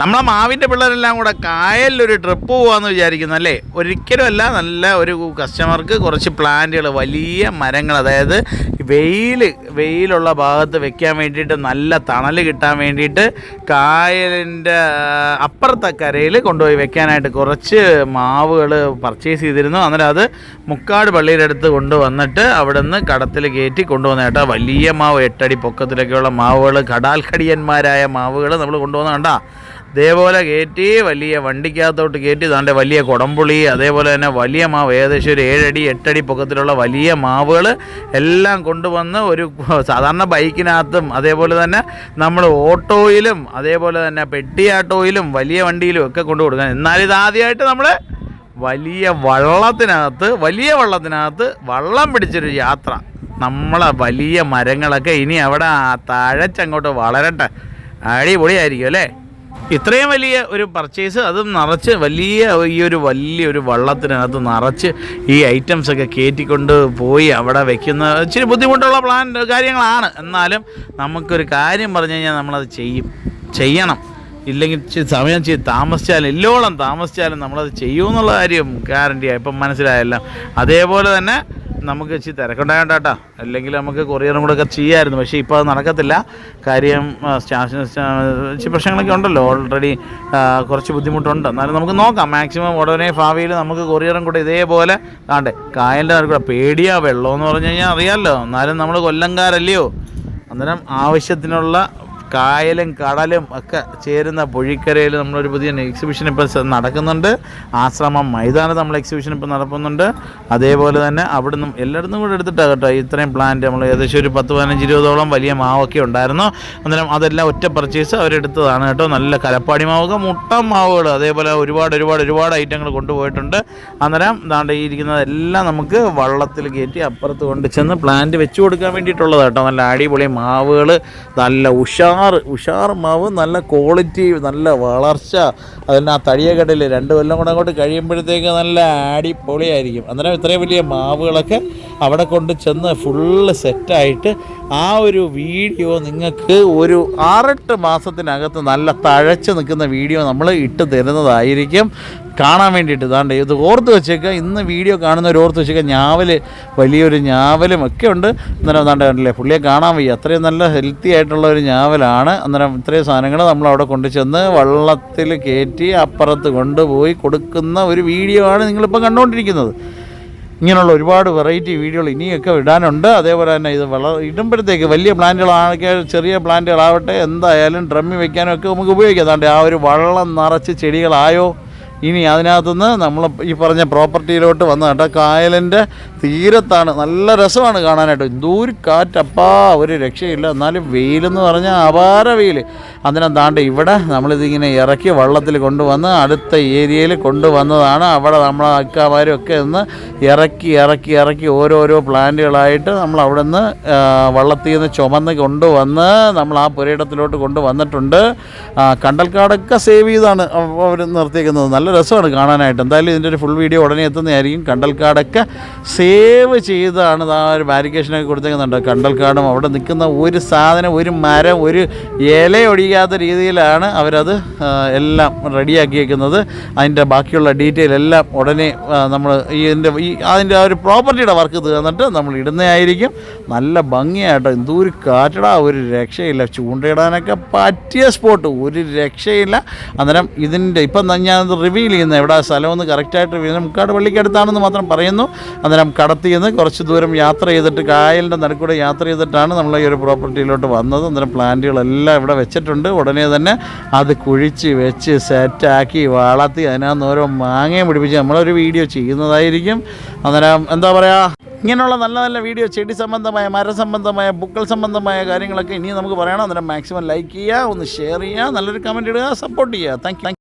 നമ്മളെ മാവിന്റെ പിള്ളേരെല്ലാം കൂടെ കായലിലൊരു ട്രിപ്പ് പോകാമെന്ന് വിചാരിക്കുന്നു അല്ലേ? ഒരിക്കലുമല്ല നല്ല ഒരു കസ്റ്റമർക്ക് കുറച്ച് പ്ലാന്റുകൾ വലിയ മരങ്ങൾ അതായത് വെയിൽ വെയിലുള്ള ഭാഗത്ത് വെക്കാൻ വേണ്ടിയിട്ട് നല്ല തണൽ കിട്ടാൻ വേണ്ടിയിട്ട് കായലിന്റെ അപ്പുറത്തെ കരയിൽ കൊണ്ടുപോയി വെക്കാനായിട്ട് കുറച്ച് മാവുകൾ പർച്ചേസ് ചെയ്തിരുന്നു. അന്നേരം അത് മുക്കാട് പള്ളിയുടെ അടുത്ത് കൊണ്ടുവന്നിട്ട് അവിടെ നിന്ന് കടത്തിൽ കയറ്റി കൊണ്ടുവന്ന കേട്ടോ. വലിയ മാവ് എട്ടടി പൊക്കത്തിലൊക്കെയുള്ള മാവുകൾ കടാൽക്കടിയന്മാരായ മാവുകൾ നമ്മൾ കൊണ്ടുവന്ന കണ്ടാ. അതേപോലെ കയറ്റി വലിയ വണ്ടിക്കകത്തോട്ട് കയറ്റി താണ്ടെ വലിയ കുടംപുളി അതേപോലെ തന്നെ വലിയ മാവ് ഏകദേശം ഒരു ഏഴടി എട്ടടി പൊക്കത്തിലുള്ള വലിയ മാവുകൾ എല്ലാം കൊണ്ടുവന്ന് ഒരു സാധാരണ ബൈക്കിനകത്തും അതേപോലെ തന്നെ നമ്മൾ ഓട്ടോയിലും അതേപോലെ തന്നെ പെട്ടി ആട്ടോയിലും വലിയ വണ്ടിയിലും ഒക്കെ കൊണ്ടു കൊടുക്കാൻ എന്നാൽ ആദ്യമായിട്ട് നമ്മൾ വലിയ വള്ളത്തിനകത്ത് വലിയ വള്ളത്തിനകത്ത് വള്ളം പിടിച്ചൊരു യാത്ര. നമ്മളെ വലിയ മരങ്ങളൊക്കെ ഇനി അവിടെ താഴച്ചങ്ങോട്ട് വളരട്ടെ. അടിപൊളിയായിരിക്കും അല്ലേ? ഇത്രയും വലിയ ഒരു പർച്ചേസ് അതും നിറച്ച് വലിയ ഈ ഒരു വലിയ വലിയൊരു വള്ളത്തിനകത്ത് നിറച്ച് ഈ ഐറ്റംസ് ഒക്കെ കയറ്റിക്കൊണ്ട് പോയി അവിടെ വെക്കുന്ന ഇച്ചിരി ബുദ്ധിമുട്ടുള്ള പ്ലാൻ കാര്യങ്ങളാണ്. എന്നാലും നമുക്കൊരു കാര്യം പറഞ്ഞു കഴിഞ്ഞാൽ നമ്മളത് ചെയ്യും. ചെയ്യണം. ഇല്ലെങ്കിൽ സമയം ചെയ്ത് താമസിച്ചാലും എല്ലോളം താമസിച്ചാലും നമ്മളത് ചെയ്യുമെന്നുള്ള കാര്യം ഗ്യാരണ്ടിയാണ് ഇപ്പം മനസ്സിലായല്ലോ. അതേപോലെ തന്നെ നമുക്ക് ഇച്ചിരി തിരക്കുണ്ടായോണ്ടാ അല്ലെങ്കിൽ നമുക്ക് കൊറിയറും കൂടെ ഒക്കെ ചെയ്യാമായിരുന്നു പക്ഷേ ഇപ്പോൾ അത് നടക്കത്തില്ല. കാര്യം സ്റ്റാഷൻ പ്രശ്നങ്ങളൊക്കെ ഉണ്ടല്ലോ. ഓൾറെഡി കുറച്ച് ബുദ്ധിമുട്ടുണ്ട്. എന്നാലും നമുക്ക് നോക്കാം. മാക്സിമം ഉടനെ ഭാവിയിൽ നമുക്ക് കൊറിയറും കൂടെ ഇതേപോലെ കാണ്ടേ കായലിന്റെ കൂടെ പേടിയാ വെള്ളം എന്ന് പറഞ്ഞു കഴിഞ്ഞാൽ അറിയാമല്ലോ എന്നാലും നമ്മൾ കൊല്ലംകാരല്ലയോ? അന്നേരം ആവശ്യത്തിനുള്ള കായലും കടലും ഒക്കെ ചേരുന്ന പുഴിക്കരയിൽ നമ്മളൊരു പുതിയ എക്സിബിഷൻ ഇപ്പോൾ നടക്കുന്നുണ്ട്. ആശ്രമം മൈതാനത്ത് നമ്മൾ എക്സിബിഷൻ ഇപ്പോൾ നടക്കുന്നുണ്ട്. അതേപോലെ തന്നെ അവിടെ നിന്നും എല്ലായിടത്തും കൂടെ എടുത്തിട്ടാണ് കേട്ടോ. ഇത്രയും പ്ലാന്റ് നമ്മൾ ഏകദേശം ഒരു പത്ത് പതിനഞ്ച് ഇരുപതോളം വലിയ മാവൊക്കെ ഉണ്ടായിരുന്നു. അന്നേരം അതെല്ലാം ഒറ്റ പർച്ചേസ് അവരെടുത്തതാണ് കേട്ടോ. നല്ല കലപ്പാടി മാവുക മുട്ട മാവുകൾ അതേപോലെ ഒരുപാട് ഒരുപാട് ഒരുപാട് ഐറ്റങ്ങൾ കൊണ്ടുപോയിട്ടുണ്ട്. അന്നേരം ദാണ്ട് ഈ ഇരിക്കുന്നതെല്ലാം നമുക്ക് വള്ളത്തിൽ കയറ്റി അപ്പുറത്ത് കൊണ്ട് ചെന്ന് പ്ലാന്റ് വെച്ചു കൊടുക്കാൻ വേണ്ടിയിട്ടുള്ളത് കേട്ടോ. നല്ല അടിപൊളി മാവുകൾ നല്ല ഉഷാർ ഉഷാർ മാവ് നല്ല ക്വാളിറ്റി നല്ല വളർച്ച. അതിന് ആ തടിയക്കടയിൽ രണ്ട് കൊല്ലം കൂടെ അങ്ങോട്ട് കഴിയുമ്പോഴത്തേക്ക് നല്ല അടിപൊളിയായിരിക്കും. അന്നേരം ഇത്രയും വലിയ മാവുകളൊക്കെ അവിടെ കൊണ്ട് ചെന്ന് ഫുള്ള് സെറ്റായിട്ട് ആ ഒരു വീഡിയോ നിങ്ങൾക്ക് ഒരു ആറെട്ട് മാസത്തിനകത്ത് നല്ല തഴച്ച് നിൽക്കുന്ന വീഡിയോ നമ്മൾ ഇട്ട് തരുന്നതായിരിക്കും. കാണാൻ വേണ്ടിയിട്ട് ഇതാണ്ട് ഇത് ഓർത്ത് വെച്ചേക്കുക. ഇന്ന് വീഡിയോ കാണുന്നവർ ഓർത്ത് വെച്ചേക്കുക. ഞാവൽ വലിയൊരു ഞാവലും ഒക്കെ ഉണ്ട്. അന്നേരം അതാണ്ട് കണ്ടില്ലേ പുള്ളിയെ കാണാൻ വയ്യ. അത്രയും നല്ല ഹെൽത്തി ആയിട്ടുള്ള ഒരു ഞാവലാണ്. അന്നേരം ഇത്രയും സാധനങ്ങൾ നമ്മൾ അവിടെ കൊണ്ടുചെന്ന് വള്ളത്തിൽ കയറ്റി അപ്പുറത്ത് കൊണ്ടുപോയി കൊടുക്കുന്ന ഒരു വീഡിയോ ആണ് നിങ്ങളിപ്പോൾ കണ്ടുകൊണ്ടിരിക്കുന്നത് ഇങ്ങനെയുള്ള ഒരുപാട് വെറൈറ്റി വീഡിയോകൾ ഇനിയൊക്കെ ഇടാനുണ്ട്. അതേപോലെ തന്നെ ഇത് വള ഇടുമ്പോഴത്തേക്ക് വലിയ പ്ലാന്റുകളാണെങ്കിൽ ചെറിയ പ്ലാന്റുകളാവട്ടെ എന്തായാലും ഡ്രമ്മി വെക്കാനും ഒക്കെ നമുക്ക് ഉപയോഗിക്കാം. അതാണ്ട് ആ ഒരു വള്ളം നിറച്ച് ചെടികളായോ ഇനി അതിനകത്തുനിന്ന് നമ്മൾ ഈ പറഞ്ഞ പ്രോപ്പർട്ടിയിലോട്ട് വന്ന കേട്ടോ. കായലിന്റെ തീരത്താണ്. നല്ല രസമാണ് കാണാനായിട്ട്. എന്തോരു കാറ്റപ്പാ ഒരു രക്ഷയില്ല. എന്നാലും വെയിലെന്ന് പറഞ്ഞാൽ അപാര വെയിൽ അതിനെ താണ്ട് ഇവിടെ നമ്മളിതിങ്ങനെ ഇറക്കി വള്ളത്തിൽ കൊണ്ടുവന്ന് അടുത്ത ഏരിയയിൽ കൊണ്ടുവന്നതാണ്. അവിടെ നമ്മൾ അക്കാമാരും ഒക്കെ ഒന്ന് ഇറക്കി ഇറക്കി ഇറക്കി ഓരോരോ പ്ലാന്റുകളായിട്ട് നമ്മൾ അവിടെ നിന്ന് വള്ളത്തിൽ നിന്ന് ചുമന്ന് കൊണ്ടുവന്ന് നമ്മൾ ആ പുരയിടത്തിലോട്ട് കൊണ്ടുവന്നിട്ടുണ്ട്. കണ്ടൽക്കാടൊക്കെ സേവ് ചെയ്താണ് അവർ നിർത്തിയേക്കുന്നത്. നല്ല രസമാണ് കാണാനായിട്ട്. എന്തായാലും ഇതിന്റെ ഒരു ഫുൾ വീഡിയോ ഉടനെ എത്തുന്നതായിരിക്കും. കണ്ടൽക്കാടൊക്കെ സേവ് ചെയ്താണ് ആ ഒരു ബാരിക്കേഷനൊക്കെ കൊടുത്തേക്കുന്നുണ്ട്. കണ്ടൽക്കാടും അവിടെ നിൽക്കുന്ന ഒരു സാധനം ഒരു മരം ഒരു ഇല ഒഴിയാത്ത രീതിയിലാണ് അവരത് എല്ലാം റെഡിയാക്കിയേക്കുന്നത് അതിന്റെ ബാക്കിയുള്ള ഡീറ്റെയിൽ എല്ലാം ഉടനെ നമ്മൾ ഇതിന്റെ ഈ അതിന്റെ ആ ഒരു പ്രോപ്പർട്ടിയുടെ വർക്ക് തീർന്നിട്ട് നമ്മൾ ഇടുന്നതായിരിക്കും. നല്ല ഭംഗിയായിട്ട്. എന്തോരു കാറ്റടാ ഒരു രക്ഷയില്ല. ചൂണ്ടയിടാനൊക്കെ പറ്റിയ സ്പോട്ട് ഒരു രക്ഷയില്ല. അന്നേരം ഇതിന്റെ ഇപ്പം ഞാൻ റിവീൽ ചെയ്യുന്നത് എവിടെ സ്ഥലമൊന്ന് കറക്റ്റായിട്ട് റിവീൽ മുക്കാട് പള്ളിക്കടുത്താണെന്ന് മാത്രം പറയുന്നു. അന്നേരം കടത്തിയെന്ന് കുറച്ച് ദൂരം യാത്ര ചെയ്തിട്ട് കായലിന്റെ നടുക്കൂടെ യാത്ര ചെയ്തിട്ടാണ് നമ്മൾ ഈ ഒരു പ്രോപ്പർട്ടിയിലോട്ട് വന്നത്. അന്നേരം പ്ലാന്റുകളെല്ലാം ഇവിടെ വെച്ചിട്ടുണ്ട്. ഉടനെ തന്നെ അത് കുഴിച്ച് വെച്ച് സെറ്റാക്കി വളർത്തി അതിനകത്ത് ഓരോ മാങ്ങയും പിടിപ്പിച്ച് നമ്മളൊരു വീഡിയോ ചെയ്യുന്നതായിരിക്കും. അന്നേരം എന്താ പറയുക ഇങ്ങനെയുള്ള നല്ല നല്ല വീഡിയോ ചെടി സംബന്ധമായ മര സംബന്ധമായ ബുക്കൾ സംബന്ധമായ കാര്യങ്ങളൊക്കെ ഇനി നമുക്ക് പറയണം. അന്നേരം മാക്സിമം ലൈക്ക് ചെയ്യുക ഒന്ന് ഷെയർ ചെയ്യുക നല്ലൊരു കമന്റ് ഇടുക സപ്പോർട്ട് ചെയ്യുക. താങ്ക്